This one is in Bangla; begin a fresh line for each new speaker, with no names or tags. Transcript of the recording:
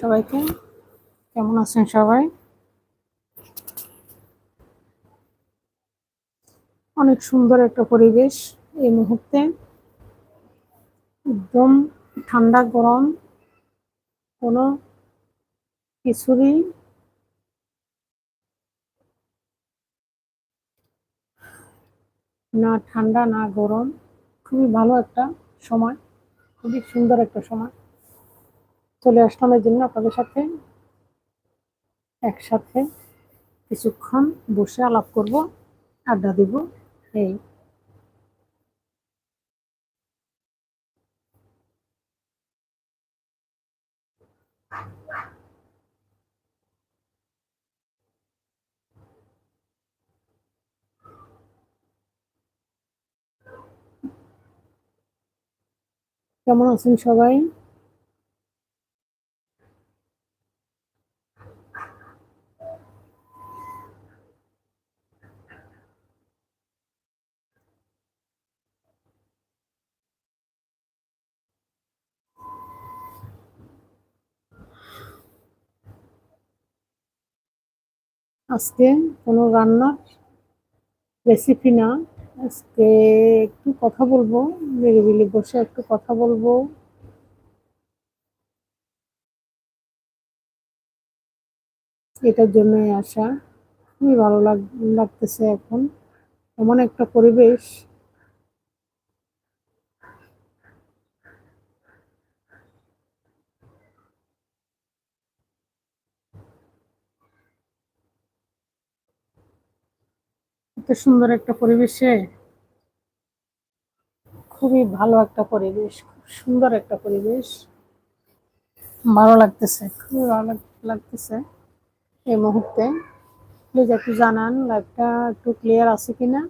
সবাইকে কেমন আছেন সবাই? অনেক সুন্দর একটা পরিবেশ এই মুহূর্তে। একদম ঠান্ডা, গরম কোনো কিছুরই না ঠান্ডা, না গরম। খুবই ভালো একটা সময়, খুবই সুন্দর একটা সময়। চলে আসলাম জন্য আপনাদের সাথে। একসাথে কিছুক্ষণ বসে আলাপ করব, আড্ডা দিব। এই। কেমন আছেন সবাই আজকে কোনো রান্নার রেসিপি না আজকে একটু কথা বলব, নিরিবিলি বসে একটু কথা বলব। এটার জন্যই আসা খুবই ভালো লাগতেছে এখন। এমন একটা পরিবেশ এত সুন্দর একটা পরিবেশে। খুবই ভালো একটা পরিবেশ, খুব সুন্দর একটা পরিবেশ। ভালো লাগতেছে, খুবই ভালো লাগতেছে এই মুহূর্তে। প্লিজ একটু জানান লাইভটা একটু ক্লিয়ার আছে কিনা?